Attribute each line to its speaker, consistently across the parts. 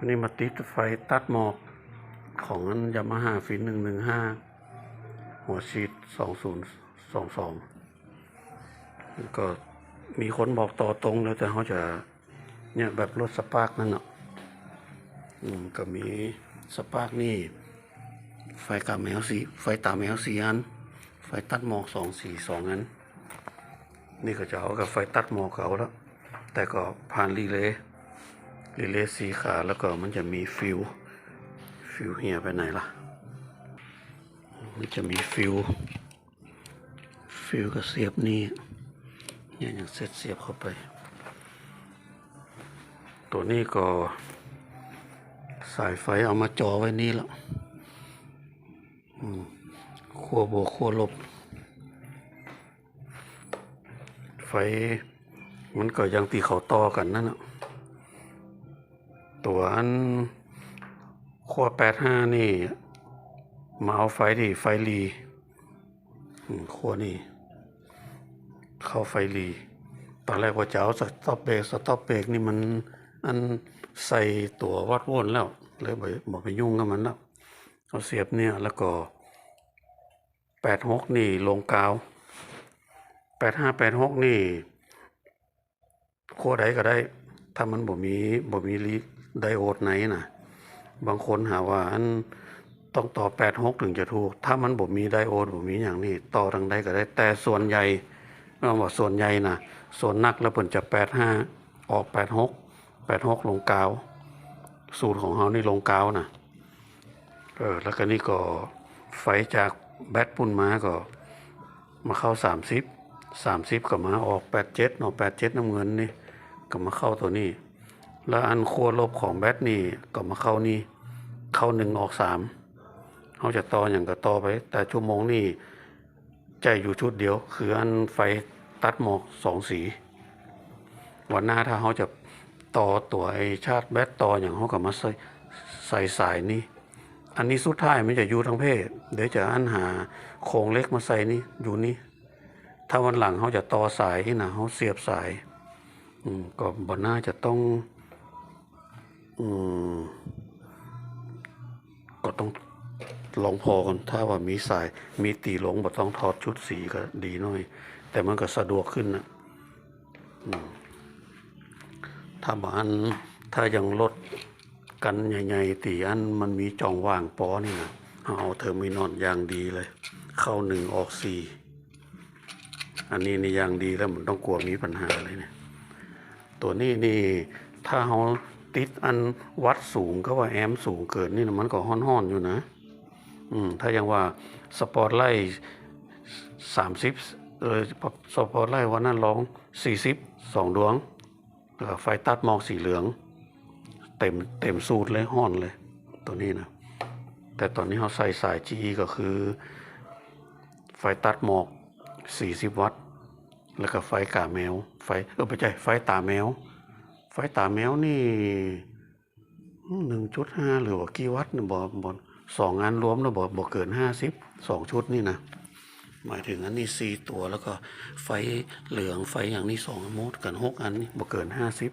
Speaker 1: วันนี้มาติดไฟตัดหมอกของยามาฮ่าฟินหนึ่งหนึ่งห้าหัวชีดสองศูนย์สองสองก็มีคนบอกต่อตรงแล้วแต่เขาจะเนี่ยแบบรถสปาร์กนั่นเนาะอืมก็มีสปาร์กนี่ ไฟกาแมวสีไฟตาแมวสีอัน ไฟตัดหมอกสองสี่สองอัน นี่ก็จะเอากับไฟตัดหมอกเขาแล้ว แต่ก็ผ่านรีเลย์ รีเลย์สีขาแล้วก็มันจะมีฟิว ฟิวเฮียไปไหนล่ะ มันจะมีฟิว ฟิวก็เสียบนี่เนี่ยอย่างเสร็จเสียบเข้าไป ตัวนี้ก็สายไฟเอามาจ่อไว้นี่แล้วขั้วบวกขั้วลบ ไฟมันก็ยังตีเขาต่อกันนั่นน่ะ ตัวอันขั้วแปดห้านี่มาเอาไฟดิไฟรีขั้วนี่เข้าไฟรีตอนแรกว่าจะเอาสต็อปเบรกสต็อปเบรกนี่มันอันใส่ตัววัดวนแล้วเลยบอกบอกไปยุ่งกับมันแล้วเอาเสียบเนี่ยแล้วก็แปดหกนี่ลงกาวแปดห้าแปดหกนี่ขั้วใดก็ได้ ถ้ามันบ่มีบ่มีลี ไดโอดไหนน่ะบางคนหาว่าอันต้องต่อแปดหกถึงจะถูก ถ้ามันบ่มีไดโอดบ่มีอย่างนี้ต่อทางใดก็ได้ แต่ส่วนใหญ่เราบอกส่วนใหญ่น่ะส่วนนักแล้วเพิ่นจะแปดห้าออกแปดหกแปดหกลงกาว สูตรของเฮานี่ลงกาวน่ะเออแล้วก็นี่ก็ไฟจากแบตปุ่นมาก็มาเข้าสามสิบสามสิบก็มาออกแปดเจ็ดเนาะแปดเจ็ดน้ำเงินนี่ก็มาเข้าตัวนี้ แล้วอันขั้วลบของแบตนี่ก็มาเข้านี่ เข้าหนึ่งออกสามเขาจะต่ออย่างก็ต่อไป แต่ชั่วโมงนี่ใจอยู่ชุดเดียว คืออันไฟตัดหมอกสองสี วันหน้าถ้าเขาจะต่อตัวไอชาร์จแบตต่ออย่างเขาก็มาใส่ใส่สายนี่อันนี้สุดท้ายมันจะอยู่ทั้งเพศเดี๋ยวจะอันหาโครงเล็กมาใส่นี่อยู่นี่ถ้าวันหลังเขาจะต่อสายที่นะเขาเสียบสายอืมก็บนหน้าจะต้อง อืมก็ต้องลองพอกันถ้าว่ามีสายมีตีหลงบ่ต้องถอดชุดสีก็ดีหน่อย แต่มันก็สะดวกขึ้นนะถ้าบอันถ้ายังลดกันใหญ่ๆตีอันมันมีจองว่างปอนี่นะเอาเทอร์มินอลอย่างดีเลย เข้าหนึ่งออกสี่อันนี้นี่อย่างดีแล้วมันต้องกลัวมีปัญหาเลยเนี่ยตัวนี้นี่ถ้าเขา ติดอันวัดสูงก็ว่าแอมป์สูงเกินนี่นะมันก็ห้อนๆอยู่นะ อืมถ้ายังว่าสปอร์ตไลท์สามสิบเออสปอร์ตไลท์วันนั้นร้องสี่สิบสองดวงไฟตัดมอกสีเหลือง เต็มเต็มสูตรเลยห้อนเลย ตัวนี้นะแต่ตอนนี้เขาใส่สาย GE ก็คือ ไฟตัดหมอก 40 วัตต์ แล้วก็ไฟกาแมว ไฟเออไม่ใช่ไฟตาแมว ไฟตาแมวนี่หนึ่งจุดห้าหรือว่ากี่วัตต์เนี่ยบอกบอสองงานรวมแล้วบอกบอกเกินห้าสิบสองชุดนี่นะ หมายถึงอันนี้สี่ตัวแล้วก็ไฟเหลืองไฟอย่างนี้สองมดกันหกอันนี่บอกเกินห้าสิบ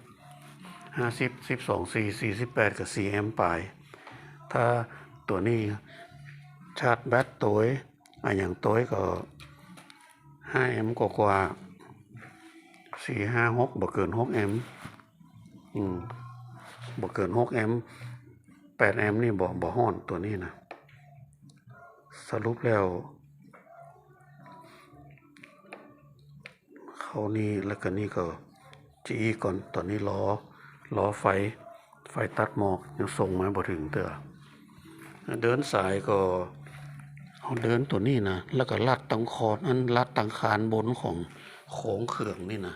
Speaker 1: ห้าสิบสิบสองสี่สี่สิบแปดกับสี่แอมป์ปถ้าตัวนี้ชาร์จแบตตัวอันอย่างตัวก็ห้าแอมป์กว่าสี่ห้าหกบ่เกินหกแอมป์ อืมบ่เกินหกแอมป์แปดแอมป์นี่บ่บ่ห้อนตัวนี้นะ สรุปแล้ว เขานี่แล้วก็นี่ก็จีก่อนตอนนี้ล้อล้อไฟ ไฟตัดหมอกยังส่งมาบ่ถึงเตอเดินสายก็เอาเดินตัวนี้นะ แล้วก็ลัดตังคอนอันลัดตังคานบนของโขงเขื่องนี่นะ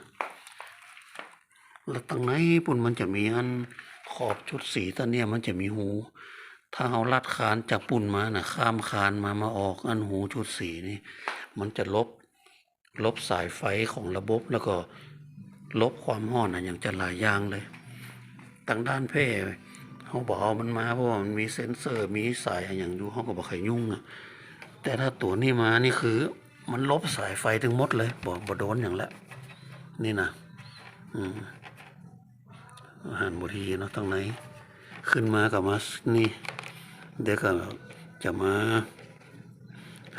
Speaker 1: แล้วตังไหนปุ่นมันจะมีอันขอบชุดสีตอนเนี้ยมันจะมีหู ถ้าเอาลัดคานจากปุ่นมานะข้ามคานมามาออกอันหูชุดสีนี่ มันจะลบลบสายไฟของระบบแล้วก็ลบความห้อนอะอย่างจะหลายอย่างเลยทางด้านเพ่เขาบอกเอามันมาเพราะว่ามันมีเซ็นเซอร์มีสายอะอย่างอยู่เขาก็บอกใครยุ่งอะแต่ถ้าตัวนี้มานี่คือ มันลบสายไฟทั้งหมดเลยบอกบโดนอย่างละนี่นะอืม อาหารบทีเนาะทางไหน ขึ้นมากับมานี่เดี๋ยวก็จะมา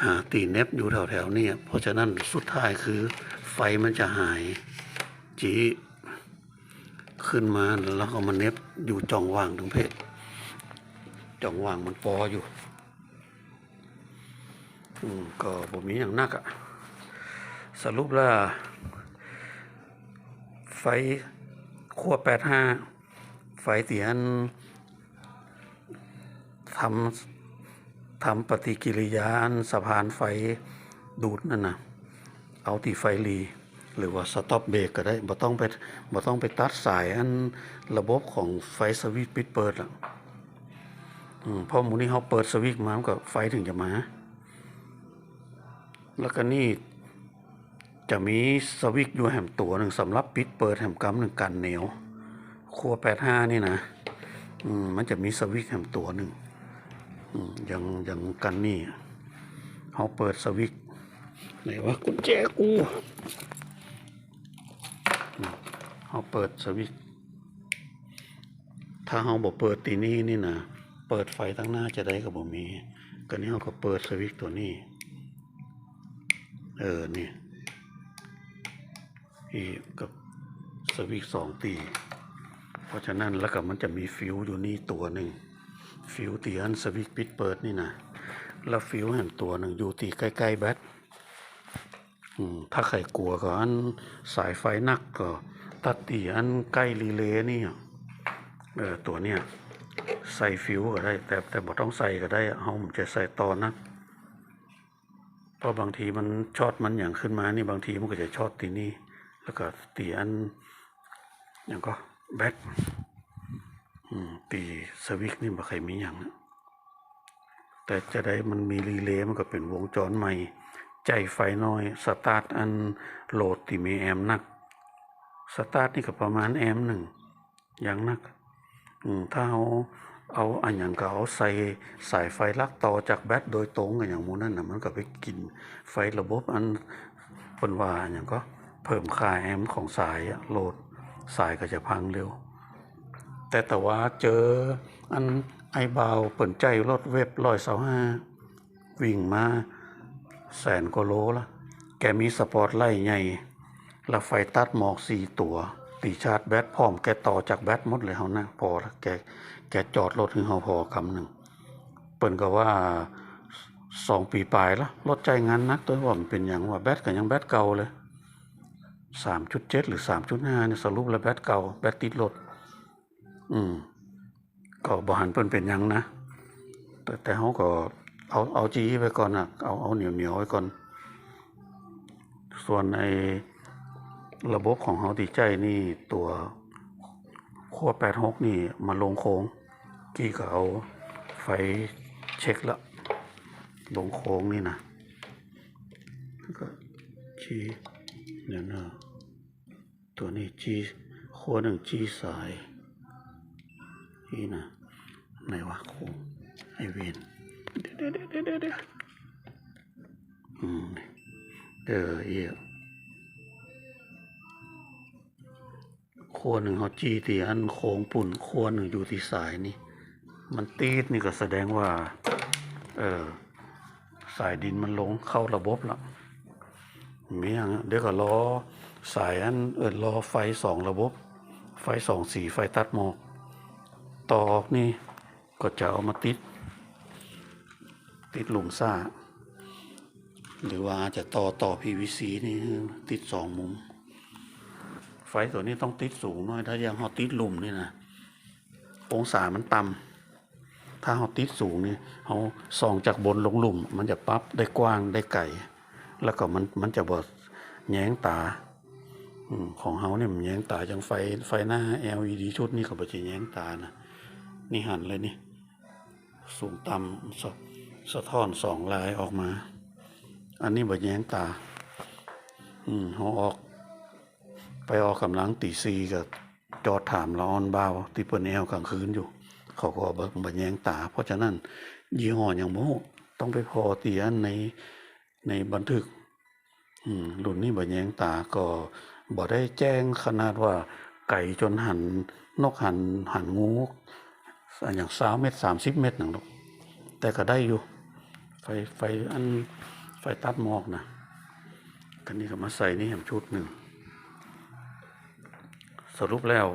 Speaker 1: หาตีเน็บอยู่แถวๆนี่เพราะฉะนั้นสุดท้ายคือไฟมันจะหายจีขึ้นมาแล้วก็มาเน็บอยู่จ่องว่างตรงเพศจ่องว่างมันปออยู่ อืมก็ผมมีอย่างนักอะสรุปแล้วไฟ ขั้วแปดห้าไฟเตียนทำทำปฏิกิริยาอันสะพานไฟดูดนั่นนะเอาตีไฟรีหรือว่าสต็อปเบรกก็ได้บ่ต้องไปบ่ต้องไปตัดสายอันระบบของไฟสวิตช์ปิดเปิดละอืมเพราะหมูนี้เขาเปิดสวิตช์มามันก็ไฟถึงจะมา แล้วก็นี่ จะมีสวิตช์อยู่แหมตัวหนึ่งสำหรับปิดเปิดแหมกำหนึ่งกันเหนียวครัวแปดห้านี่นะอืมมันจะมีสวิตช์แหมตัวหนึ่งอืมย่างอย่างกันนี่เขาเปิดสวิตช์ไหนวะกุญแจกูเขาเปิดสวิตถ้าเขาบอกเปิดตีนี้นี่นะเปิดไฟตั้งหน้าจะได้กับผมมีก็นี้เขาก็เปิดสวิตตัวนี้ เออนี่ นี่กับสวิตช์สองตี เพราะฉะนั้นแล้วก็มันจะมีฟิวอยู่นี่ตัวหนึ่ง ฟิวตีอันสวิตช์ปิดเปิดนี่นะแล้วฟิวแห่งตัวหนึ่งอยู่ตีใกล้ ๆ แบตถ้าใครกลัวก็อันสายไฟนักก็ตัดตีอันใกล้รีเลย์นี่เออตัวเนี้ยใส่ฟิวก็ได้ แต่แต่บ่ต้องใส่ก็ได้เอาผมจะใส่ตอนนะเพราะบางทีมันช็อตมันอย่างขึ้นมานี่บางทีมันก็จะช็อตตีนี่ แล้วก็ตีอันอย่างก็แบตอืมตีสวิกนี่บ่เคยมีอย่างนะแต่จะได้มันมีรีเลย์มันก็เป็นวงจรใหม่ ใจไฟน้อย สตาร์ทอันโหลดที่มีแอมนัก สตาร์ทนี่ก็ประมาณแอมหนึ่งอย่างนักถ้าเอาเอาอันอย่างก็เอาใส่สายไฟลักต่อจากแบตโดยตรงกันอย่างมูนั่นน่ะมันก็ไปกินไฟระบบอันเพิ่นว่าอันอย่างก็ เพิ่มค่าแอมป์ของสายอะโหลดสายก็จะพังเร็ว แต่แต่ว่าเจออันไอเบาเปิ่นใจรถเว็บร้อยเสาห้าวิ่งมาแสนกว่าโลละแกมีสปอร์ตไล่ใหญ่แล้วไฟตัดหมอกสี่ตัว ตีชาร์จแบตพร้อมแกต่อจากแบตหมดเลยเฮานะพอละแกแกจอดรถถึงเฮาพอคำหนึ่ง เปิ่นก็ว่าสองปีปลายละรถใจงานนักตัวว่ามันเป็นอย่างว่าแบตก็ยังแบตเก่าเลย สามจุดเจ็ดหรือสามจุดห้าเนี่ยสรุปแล้วแบตเก่าแบตติดรถอืมก็บหันเพิ่นเป็นยังนะ แต่แต่เขาก็เอาเอาจีไว้ก่อนนะเอาเอาเหนียวเหนียวไว้ก่อน ส่วนไอ้ระบบของเขาที่ใจนี่ตัวขั้วแปดหกนี่มาลงโค้งกี้ก็เอาไฟเช็คล้วลงโค้งนี่นะแล้วก็จี้ เดี๋ยนะตัวนี้จีขั้วหนึ่งจีสายนี่นะไหนวะโคไอเวนเดี๋ยวเดี๋ยวเดี๋ยวเดี๋ยวเดี๋ยวอืมเออเอียโคหนึ่งเขาจีตีอันโค้งปุ่นโคหนึ่งอยู่ที่สายนี่ มันตีดนี่ก็แสดงว่า เออสายดินมันลงเข้าระบบแล้ว มีอย่างเดี๋ยวก็รอสายอันเออรอไฟสองระบบ ไฟสองสีไฟตัดหมอกต่อออกนี่ก็จะเอามาติด ติดหลุมซ่า หรือว่าจะต่อต่อ PVC นี่ติดสองมุม ไฟตัวนี้ต้องติดสูงหน่อย ถ้ายังเราติดหลุมนี่นะองศามันต่ำถ้าเราติดสูงนี่เราส่องจากบนลงหลุม มันจะปรับได้กว้างได้ไกล แล้วก็มันมันจะบดแย้งตาของเฮาเนี่ยมันแย้งตาจังไฟไฟหน้า LED ชุดนี้ก็บ่จะแย้งตานะนี่หันเลยนี่ สูงต่ำสะสะท้อนสองลายออกมา อันนี้บ่แย้งตา อืมเฮาออก ไปออกกำลังตีซีกับจอดถามละออนบ่าวที่เปิ้นแอวกลางคืนอยู่ เขาก็บ่บ่แย้งตา เพราะฉะนั้นยี่ห้อหยังบ่ฮู้ต้องไปพอเตียนใน ในบันทึกอืมรุ่นนี้บ่แยงตาก็บ่ได้แจ้งขนาดว่าไก่จนหันนกหันหันงูอย่างสาวเมตรสามสิบเมตรหนังดอกแต่ก็ได้อยู่ ไฟไฟอันไฟตัดหมอกนะกันนี้ก็มาใส่นี่แหมชุดหนึ่ง สรุปแล้ว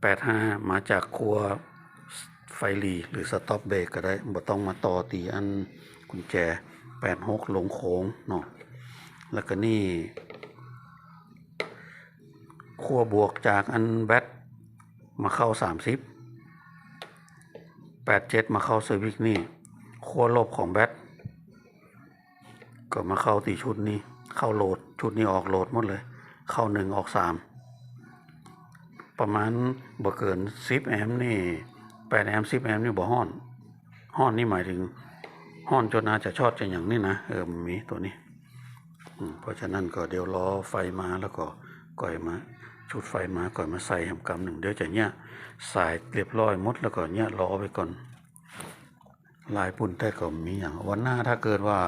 Speaker 1: 85มาจากครัวไฟลีหรือสต็อปเบรกก็ได้บ่ต้องมาต่อตีอัน กุญแจ86ลงโค้งเนาะแล้วก็นี่ครัวบวกจากอันแบตมาเข้า30 87มาเข้าเซอร์วิสนี่ครัวลบของแบตก็มาเข้าตีชุดนี้ เข้าโหลดชุดนี้ออกโหลดหมดเลย เข้าหนึ่งออกสามประมาณบ่เกินสิบแอมป์นี่แปดแอมป์สิบแอมป์นี่บ่ห้อน ห้อนนี่หมายถึง ห้อนจนอาจจะชอดจะอย่างนี้นะเออมันมีตัวนี้อืมเพราะฉะนั้นก็เดี๋ยวรอไฟมาแล้วก็ก่อยมาชุดไฟมาก่อยมาใส่แฮมกำหนึ่งเดี๋ยวจะเนี่ยสายเรียบร้อยมดแล้วก็เนี่ยรอไปก่อนลายปุ่นแต่ก็มีอย่างวันหน้าถ้าเกิดว่า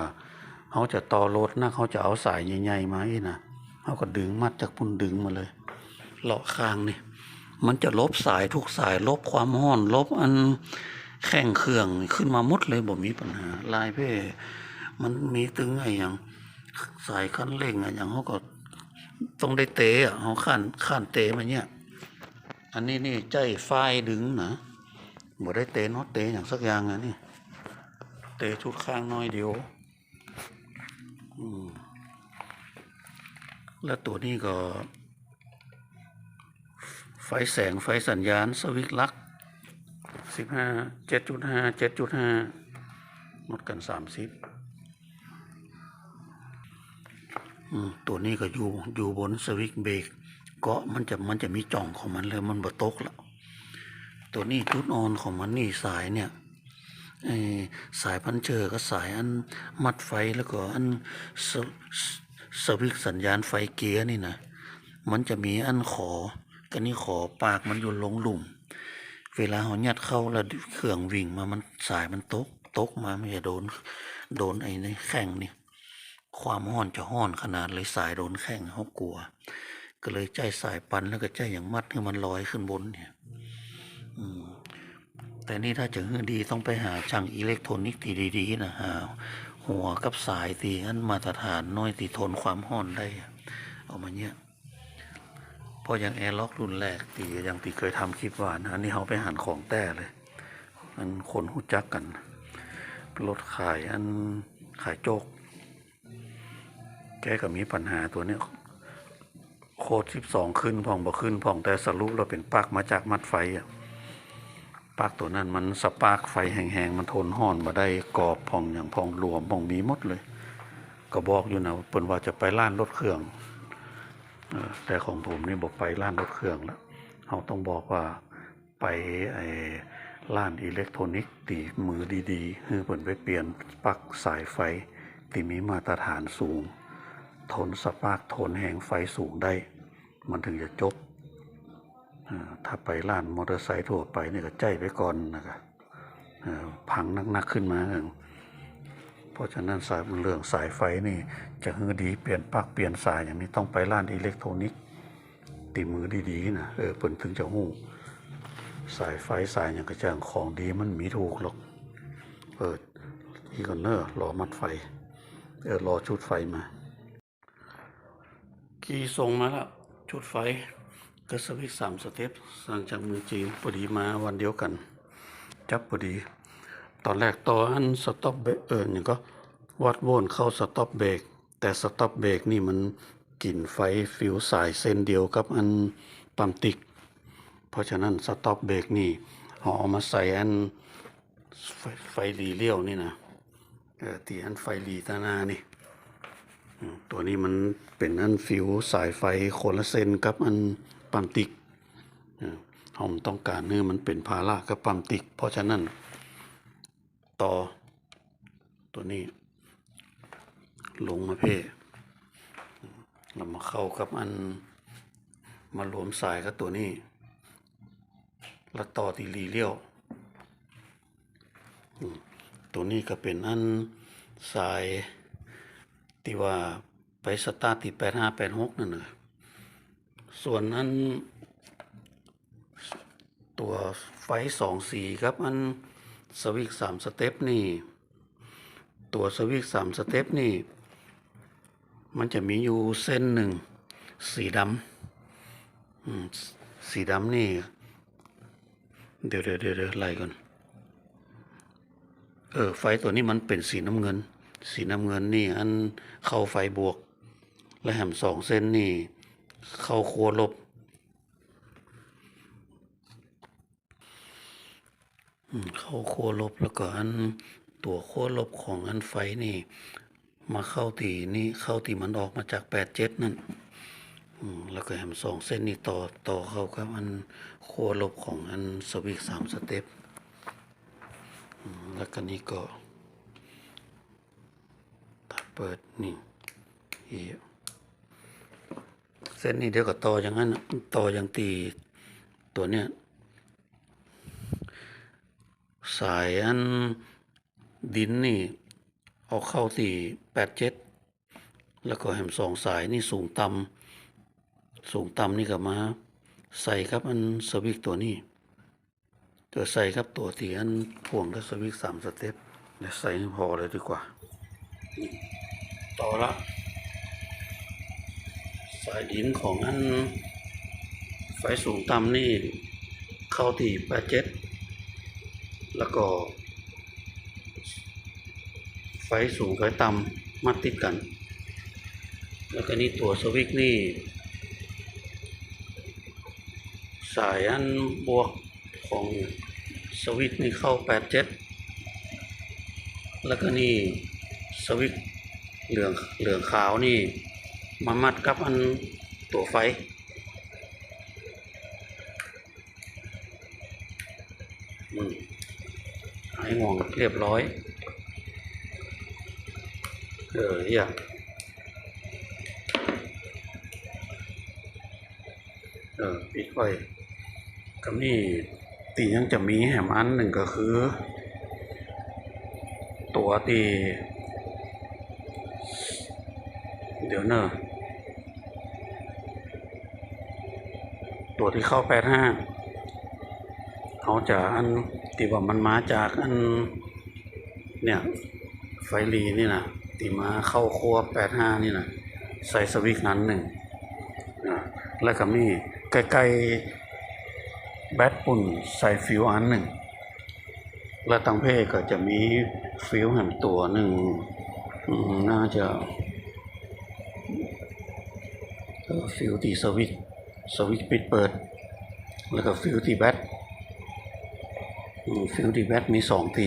Speaker 1: เขาจะต่อรถนะเขาจะเอาสายใหญ่ๆมาอีกนะเขาก็ดึงมัดจากปุ่นดึงมาเลยเลาะคางนี่มันจะลบสายทุกสายลบความห้อนลบอัน แข่งเครื่องขึ้นมาหมดเลยบ่มีปัญหา ลายเพ่มันมีตึงไอ้อย่างสายคันเร่งอะอย่างเขาก็ต้องได้เตะอะเขาขั้นขั้นเตะมาเนี่ย อันนี้นี่ใจไฟดึงนะบ่ได้เตะน็อตเตะอย่างสักอย่างอะนี่เตะชุดข้างน้อยเดียวอืมแล้วตัวนี้ก็ ไฟแสงไฟสัญญาณ สวิกลัก สิบห้าเจ็ดจุดห้าเจ็ดจุดห้าลดกันสามสิบตัวนี้ก็อยู่อยู่บนสวิกเบรกเกาะมันจะมันจะมีจ่องของมันเลยมันบ่ตกแล้วตัวนี้จุดออนของมันนี่สายเนี่ยสายพันเจอก็สายอันมัดไฟแล้วก็อันสสสวิกสัญญาณไฟเกียร์นี่นะมันจะมีอันขอกันนี่ขอปากมันอยู่ลงหลุม เวลาเขายัดเข้าแล้วเครื่องวิ่งมามันสายมันตกตกมาไม่จะโดน โดนไอ้นี่แข้งนี่ความห้อนจะห้อนขนาดเลยสายโดนแข้งเขากลัว ก็เลยใจสายปันแล้วก็ใจอย่างมัดให้มันลอยขึ้นบนเนี่ยอืมแต่นี่ถ้าจะให้ดีต้องไปหาช่างอิเล็กทรอนิกส์ที่ดีๆนะหาหัวกับสายตีอันมาตรฐานน้อยตีทนความห้อนได้เอามาเนี่ย พราะอย่างแอร์ล็อกรุ่นแรกตีอย่างที่เคยทำคลิปว่านะอันนี้เขาไปหันของแต่เลยอันคนหูจักกันรถขายอันขายโจก แกก็มีปัญหาตัวเนี้ยโคดสิบสองขึ้นพองบ่ขึ้นพองแต่สรุปเราเป็นปลักมาจากมัดไฟอะปลักตัวนั้นมันสปาร์กไฟแห้งๆมันทนห้อนมาได้กรอบพองอย่างพองรวมพองมีหมดเลย ก็บอกอยู่นะเปิ่นว่าจะไปล้านรถเครื่อง แต่ของผมนี่บอกไปร้านรถเครื่องแล้วเขาต้องบอกว่าไปไอ้ร้านอิเล็กทรอนิกส์ตีมือดีๆคือเปิ่นไปเปลี่ยนปลั๊กสายไฟที่มีมาตรฐานสูง ทนสปาร์กทนแหงไฟสูงได้ มันถึงจะจบ ถ้าไปร้านมอเตอร์ไซค์ทั่วไปนี่ก็ใจไปก่อนนะครับพังนักๆขึ้นมา เพราะฉะนั้นสายเรื่องสายไฟนี่จะฮือดีเปลี่ยนปลั๊กเปลี่ยนสายอย่างนี้ต้องไปร้านอิเล็กทรอนิกส์ตีมือดีๆนะเออเปิ่นถึงจะหู้สายไฟสายอย่างกระจ่างของดีมันมีถูกหรอกเปิดอีกอนเนอร์รอมัดไฟเออรอชุดไฟมากีส่งมาแล้วชุดไฟก็สวิสามสเต็ปสั่งจากเมืองจีนพอดีมาวันเดียวกัน จับพอดี ตอนแรกต่ออันสต็อปเบรกเออนี่ก็วัดโวลต์เข้าสต็อปเบรกแต่สต็อปเบรกนี่มันกลิ่นไฟฟิวสายเส้นเดียวกับอันปั๊มติก เพราะฉะนั้นสต็อปเบรกนี่เอาเอามาใส่อันไฟไฟหลีเลี้ยวนี่นะเออตีอันไฟหลีตาหนานี่ตัวนี้มันเป็นอันฟิวสายไฟคนละเส้นกับอันปั๊มติกเออเราต้องการเนื้อมันเป็นภาระกับปั๊มติก เพราะฉะนั้น ต่อ ตัวนี้ ลงมาเพ่เรามาเข้ากับอัน มารวมสายกับตัวนี้แล้วต่อตีรีเลี้ยว ตัวนี้ก็เป็นอันสายที่ว่าไปสตาร์ทที่แปดห้าแปดหกนั่นนะส่วนอันตัวไฟสองสีครับอัน สวิกสามสเต็ปนี่ ตัวสวิกสามสเต็ปนี่ มันจะมีอยู่เส้นหนึ่งสีดำสีดำนี่ เดี๋ยวเดี๋ยวเดี๋ยวไล่ก่อน เออ ไฟตัวนี้มันเป็นสีน้ำเงิน สีน้ำเงินนี่อันเข้าไฟบวก และแหมสองเส้นนี่ เข้าขั้วลบ อืม เข้าขั้วลบแล้วก็อันตัวขั้วลบของอันไฟนี่ มาเข้าตีนี่เข้าตีมันออกมาจากแปดเจ็ดนั่นแล้วก็แหมสองเส้นนี่ต่อต่อเข้ากับอันขั้วลบของอันสวิกสามสเต็ปแล้วก็นี่ก็ถ้าเปิดนี่อีเส้นนี้เดี๋ยวก็ต่ออย่างนั้นต่ออย่างตีตัวเนี้ย สายอันดินนี่ เอาเข้าที่แปดเจ็ดแล้วก็แหมสองสายนี่สูงต่ำสูงต่ำนี่ก็มา ใส่ครับอันสวิกตัวนี้ตัวใส่ครับตัวที่อันพ่วงกับสวิกสามสเต็ปเดี๋ยวใส่พอเลยดีกว่า ต่อละสายดินของอันไฟสูงต่ำนี่ เข้าที่แปดเจ็ด แล้วก็ ไฟสูงไฟต่ำมาติดกัน แล้วก็นี่ตัวสวิกนี่ สายอันบวกของสวิตช์นี่เข้าแปดเจ็ดแล้วก็นี่สวิตช์เหลืองเหลืองขาวนี่มามัดกับอันตัวไฟ อืมหายห่วง เรียบร้อย เออเยี่ยมเออปิดไว้กับนี่ตียังจะมีแหมอันหนึ่งก็คือ ตัวตีเดี๋ยวเนอะตัวที่เข้าแปดห้าเขาจะอันที่ว่ามันมาจากอัน เนี่ย ไฟรีนี่นะที่มาเข้าครัวแปดห้านี่นะใส่สวิกนั้นหนึ่งแล้วก็มีใกล้ๆแบตปุ่นใส่ฟิวอันหนึ่ง และตังเพศก็จะมีฟิวแหมตัวหนึ่ง น่าจะฟิวที่สวิตสวิตปิดเปิด แล้วก็ฟิวที่แบตฟิลดีแบทมีสองที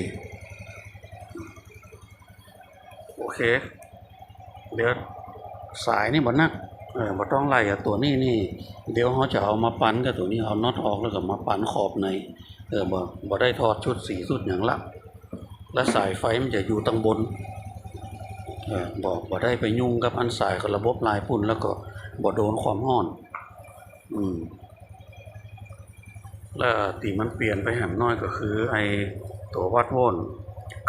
Speaker 1: โอ เคเดี๋ยวสายนี่บ่นักเออบ่ต้องไล่กับตัวนี้นี่ เดี๋ยวเขาจะเอามาปั้นกับตัวนี้เอาน็อตออกแล้วก็มาปั้นขอบในเออบ่บ่ได้ทอดชุดสีสุดอย่างละ และสายไฟมันจะอยู่ตั้งบนเออบ่บ่ได้ไปยุ่งกับอันสายกับระบบลายปุ่นแล้วก็บ่โดนความร้อน อืมแล้วที่มันเปลี่ยนไปหมน้อยก็คือ ไอตัววัดโวลต์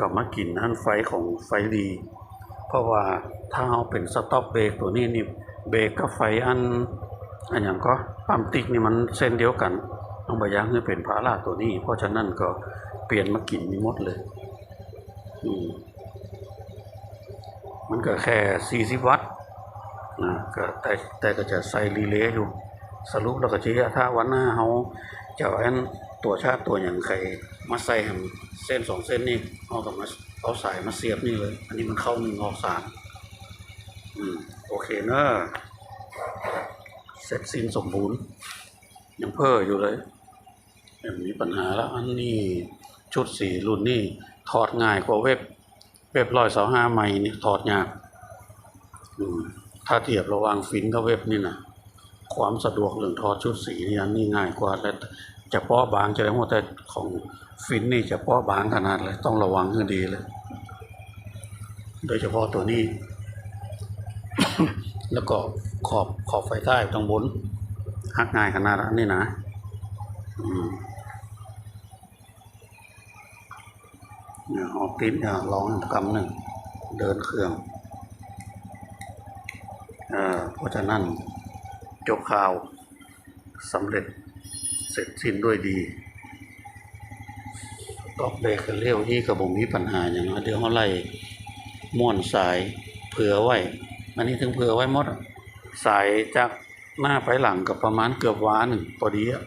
Speaker 1: กับมากินอันไฟของไฟดี เพราะว่าถ้าเอาเป็นสต็อปเบรกตัวนี้นี่เบรกกับไฟอันอันอย่างก็ปั๊มติ๊กนี่มันเส้นเดียวกันต้องบายังให้เป็นพาราตัวนี้ เพราะฉะนั้นก็เปลี่ยนมากินนี่หมดเลยอืมมันก็แค่ 40 วัตต์นะก็แต่แต่ก็จะใส่รีเลย์อยู่ สรุปแล้วก็จะถ้าวันหน้าเขาจะเอาอัน ตัวชาติตัวอย่างใครมาใส่ให้มันเส้นสองเส้นนี่เอากับมาเอาสายมาเสียบนี่เลย อันนี้มันเข้าหนึ่งออกสามอืมโอเคเนอะเสร็จสิ้นสมบูรณ์ ยังเพ้ออยู่เลยยังมีปัญหาแล้ว อันนี้ชุดสีรุ่นนี่ถอดง่ายกว่าเว็บ เว็บร้อยสองห้าใหม่นี่ถอดยากอืมถ้าเทียบระหว่างฟินกับเว็บนี่นะความสะดวกเรื่องถอดชุดสีนี่อันนี้ง่ายกว่าและ จะเปาะบางจะได้หมดแต่ของฟินนี่จะเปาะบางขนาดเลย ต้องระวังให้ดีเลย โดยเฉพาะตัวนี้ แล้วก็ขอบขอบไฟใต้ตรงบนหักง่ายขนาดนั้นนี่นะอืมเนี่ยเอาติดเนี่ยลองกำหนึ่ง เดินเครื่องเอ่อเพราะฉะนั้นจบข่าวสำเร็จ เสร็จสิ้นด้วยดีตอกเบรกกันเร็วที่กับผมมีปัญหาอย่างนั้นเดี๋ยวเขาไล่ม่วนสายเผื่อไว้ อันนี้ถึงเผื่อไว้หมดสายจากหน้าไปหลังกับประมาณเกือบวาหนึ่งพอดีอะ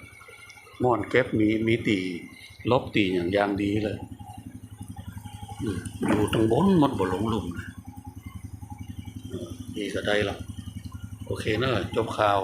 Speaker 1: ม่วนเก็บมีมีตีลบตีอย่างยางดีเลยอยู่ตรงบนมดบ่หลงลุมเลยเออนี่ก็ได้ละโอเคเนอะจบข่าว